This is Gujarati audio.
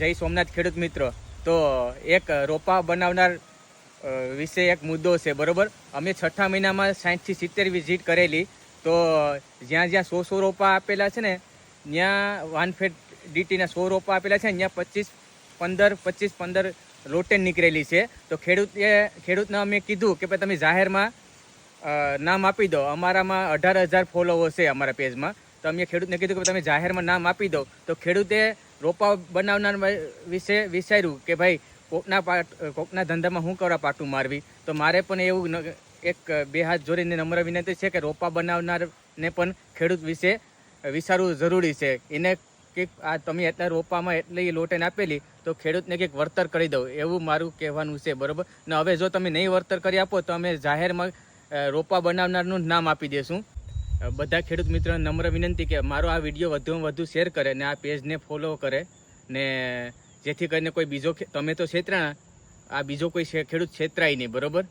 જય સોમનાથ ખેડૂત મિત્રો. તો એક રોપા બનાવનાર વિશે એક મુદ્દો છે, બરોબર? અમે છઠ્ઠા મહિનામાં સાઠથી સિત્તેર વિઝિટ કરેલી. તો જ્યાં જ્યાં સો સો રોપા આપેલા છે ને, ત્યાં વાન ફેટ ડીટીના સો રોપા આપેલા છે, ત્યાં પચીસ પંદર પચીસ પંદર લોટેન નીકળેલી છે. તો ખેડૂતે, ખેડૂતને અમે કીધું કે ભાઈ તમે જાહેરમાં નામ આપી દો. અમારામાં અઢાર હજાર ફોલોવર્સ છે અમારા પેજમાં તો અમે ખેડૂતને કીધું કે તમે જાહેરમાં નામ આપી દો. તો ખેડૂતે રોપા બનાવનાર વિશે વિચાર્યું કે ભાઈ, કોકના પાટ, કોકના ધંધામાં હું કરવા પાટું મારવી? તો મારે પણ એવું એક, બે હાથ જોડીને નમ્ર વિનંતી છે કે રોપા બનાવનારને પણ ખેડૂત વિશે વિચારવું જરૂરી છે. એને કે આ તમે એટલા રોપામાં એટલી લોટેન આપેલી, તો ખેડૂતને કંઈક વળતર કરી દઉં એવું મારું કહેવાનું છે, બરાબર? ને, હવે જો તમે નહીં વળતર કરી આપો, તો અમે જાહેરમાં રોપા બનાવનારનું નામ આપી દઈશું બધા ખેડૂત મિત્રોને નમ્ર વિનંતી કે મારો આ વીડિયો વધુમાં વધુ શેર કરે ને આ પેજને ફોલો કરે ને જેથી કરીને કોઈ બીજો તમે તો છેતરાણા આ બીજો કોઈ ખેડૂત છેતરાય નહીં, બરોબર?